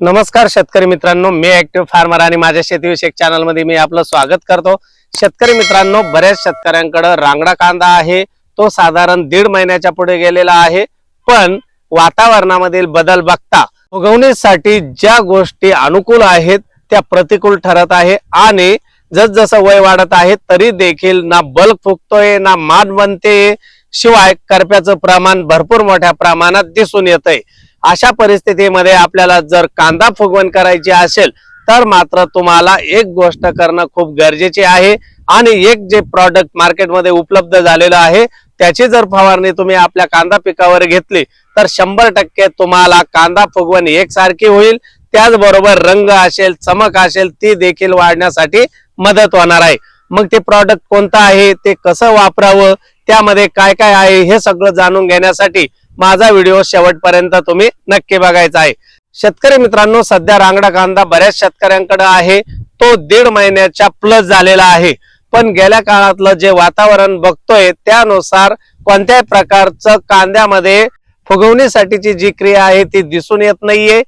नमस्कार शेतकरी मित्रांनो मी ऍक्टिव्ह फार्मर आणि माझ्या शेतीविषयक चॅनलमध्ये मी आपलं स्वागत करतो. शेतकरी मित्रांनो बऱ्याच शेतकऱ्यांकडे रांगडा कांदा आहे तो साधारण दीड महिन्याच्या पुढे गेलेला आहे पण वातावरणामधील बदल बघता उगवणीसाठी ज्या गोष्टी अनुकूल आहेत त्या प्रतिकूल ठरत आहे आणि जसजसं वय वाढत आहे तरी देखील ना बल्क फुगतोय ना मान बनते शिवाय करप्याचं प्रमाण भरपूर मोठ्या प्रमाणात दिसून येतंय. अशा परिस्थितीमध्ये आपल्याला जर कांदा फुगवण करायची असेल तर मात्र तुम्हाला एक गोष्ट करणं खूप गरजेचे आहे. आणि एक जे प्रॉडक्ट मार्केटमध्ये उपलब्ध झालेलं आहे त्याची जर फवारणी तुम्ही आपल्या कांदा पिकावर घेतली तर शंभर टक्के तुम्हाला कांदा फुगवण एकसारखी होईल. त्याचबरोबर रंग असेल चमक असेल ती देखील वाढण्यासाठी मदत होणार आहे. मग ते प्रॉडक्ट कोणतं आहे ते कसं वापरावं त्यामध्ये काय काय आहे हे सगळं जाणून घेण्यासाठी माझा व्हिडिओ शेवटपर्यंत तुम्ही नक्की बघायचा आहे. शेतकरी मित्रांनो सध्या रांगडा कांदा बऱ्याच शेतकऱ्यांकडे आहे. तो दीड महिन्याच्या प्लस झालेला आहे. पण गेल्या काळातलं जे वातावरण बघतोय त्यानुसार कोणत्याही प्रकारचं कांद्यामध्ये फुगवणीसाठीची जी क्रिया आहे ती दिसून येत नाहीये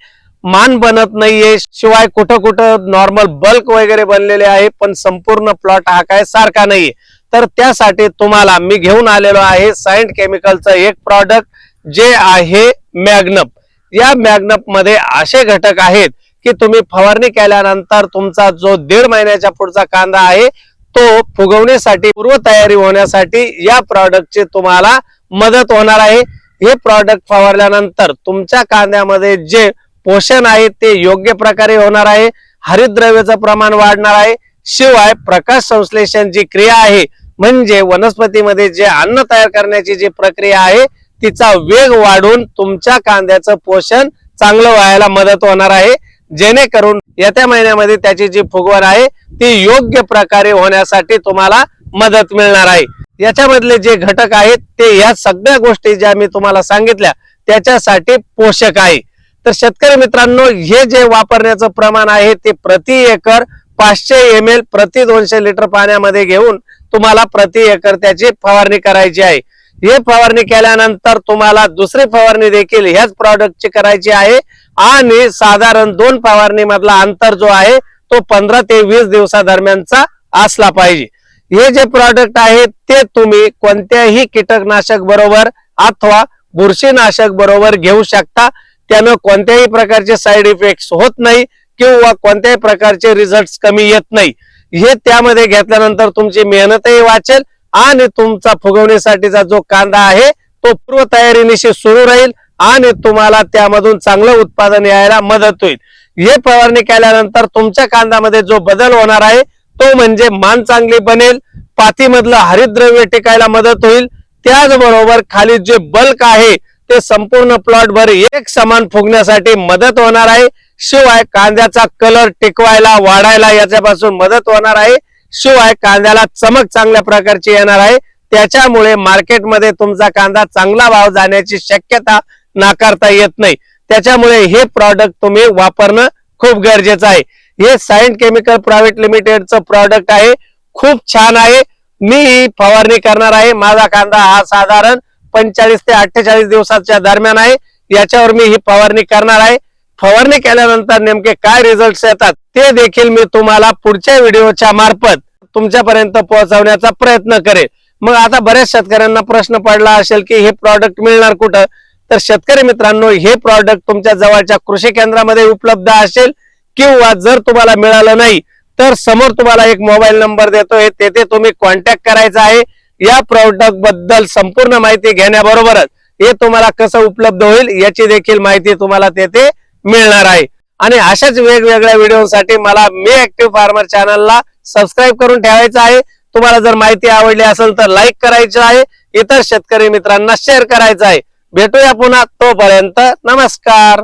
मान बनत नाहीये. शिवाय कुठं कुठं नॉर्मल बल्क वगैरे बनलेले आहे पण संपूर्ण प्लॉट हा काय सारखा नाहीये. तर त्यासाठी तुम्हाला मी घेऊन आलेलो आहे सायंट केमिकलचं एक प्रॉडक्ट जे आहे मॅग्नप. या मॅग्नपमध्ये असे घटक आहेत की तुम्ही फवारणी केल्यानंतर तुमचा जो दीड महिन्याच्या पुढचा कांदा आहे तो फुगवण्यासाठी पूर्वतयारी होण्यासाठी या प्रॉडक्टची तुम्हाला मदत होणार आहे. हे प्रॉडक्ट फवारल्यानंतर तुमच्या कांद्यामध्ये जे पोषण आहे ते योग्य प्रकारे होणार आहे. हरितद्रव्याचं प्रमाण वाढणार आहे. शिवाय प्रकाश संश्लेषण जी क्रिया आहे म्हणजे वनस्पतीमध्ये जे अन्न तयार करण्याची जी प्रक्रिया आहे तिचा वेग वाढून तुमच्या कांद्याचं पोषण चांगलं व्हायला मदत होणार आहे. जेणेकरून येत्या महिन्यामध्ये त्याची जी फुगवण आहे ती योग्य प्रकारे होण्यासाठी तुम्हाला मदत मिळणार आहे. याच्यामधले जे घटक आहेत ते या सगळ्या गोष्टी ज्या मी तुम्हाला सांगितल्या त्याच्यासाठी पोषक आहे. तर शेतकरी मित्रांनो हे जे वापरण्याचं प्रमाण आहे ते प्रति एकर पाचशे एम एल प्रति दोनशे लिटर पाण्यामध्ये घेऊन तुम्हाला प्रति एकर त्याची फवारणी करायची आहे. हे फवारणी केल्यानंतर तुम्हाला दुसरी फवारणी देखील ह्याच प्रॉडक्टची करायची आहे. आणि साधारण दोन फवारणी मधला अंतर जो आहे तो पंधरा ते वीस दिवसादरम्यानचा असला पाहिजे. हे जे प्रॉडक्ट आहे ते तुम्ही कोणत्याही कीटकनाशक बरोबर अथवा बुरशीनाशक बरोबर घेऊ शकता. त्यानं कोणत्याही प्रकारचे साईड इफेक्ट होत नाही किंवा कोणत्याही प्रकारचे रिझल्ट कमी येत नाही. हे त्यामध्ये घेतल्यानंतर तुमची मेहनतही वाचेल आणि तुमचा फुगवण्यासाठीचा जो कांदा आहे तो पूर्व तयारीनिशी सुरू राहील आणि तुम्हाला त्यामधून चांगलं उत्पादन यायला मदत होईल. हे फवारणी केल्यानंतर तुमच्या कांद्यामध्ये जो बदल होणार आहे तो म्हणजे मान चांगली बनेल पातीमधलं हरितद्रव्य टिकायला मदत होईल. त्याचबरोबर खाली जे बल्क आहे ते संपूर्ण प्लॉटभर एक समान फुगण्यासाठी मदत होणार आहे. शिवाय कांद्याचा कलर टिकवायला वाढायला याच्यापासून मदत होणार आहे. शिवाय कांद्याला चमक चांगल्या प्रकारची येणार आहे. त्याच्यामुळे मार्केटमध्ये तुमचा कांदा चांगला भाव जाण्याची शक्यता नाकारता येत नाही. त्याच्यामुळे हे प्रॉडक्ट तुम्ही वापरणं खूप गरजेचं आहे. हे सायंट केमिकल प्रायव्हेट लिमिटेडचं प्रॉडक्ट आहे. खूप छान आहे. मी ही फवारणी करणार आहे. माझा कांदा हा साधारण पंचेचाळीस ते अठ्ठेचाळीस दिवसाच्या दरम्यान आहे. याच्यावर मी ही फवारणी करणार आहे. फवारणी केल्यानंतर नेमके काय रिझल्ट येतात ते देखील मी तुम्हाला पुढच्या व्हिडिओच्या मार्फत तुमच्यापर्यंत पोहोचवण्याचा प्रयत्न करेल. मग आता बऱ्याच शेतकऱ्यांना प्रश्न पडला असेल की हे प्रॉडक्ट मिळणार कुठं? तर शेतकरी मित्रांनो हे प्रॉडक्ट तुमच्या जवळच्या कृषी केंद्रामध्ये उपलब्ध असेल किंवा जर तुम्हाला मिळालं नाही तर समोर तुम्हाला एक मोबाईल नंबर देतोय. तेथे तुम्ही कॉन्टॅक्ट करायचा आहे. या प्रॉडक्टबद्दल संपूर्ण माहिती घेण्याबरोबरच हे तुम्हाला कसं उपलब्ध होईल याची देखील माहिती तुम्हाला तेथे मिळणार आहे. आणि अशाच वेगवेगळ्या व्हिडिओसाठी मला मी ऍक्टिव्ह फार्मर चॅनलला सबस्क्राईब करून ठेवायचं आहे. तुम्हाला जर माहिती आवडली असेल तर लाईक करायचं आहे. इतर शेतकरी मित्रांना शेअर करायचं आहे. भेटूया पुन्हा तोपर्यंत नमस्कार.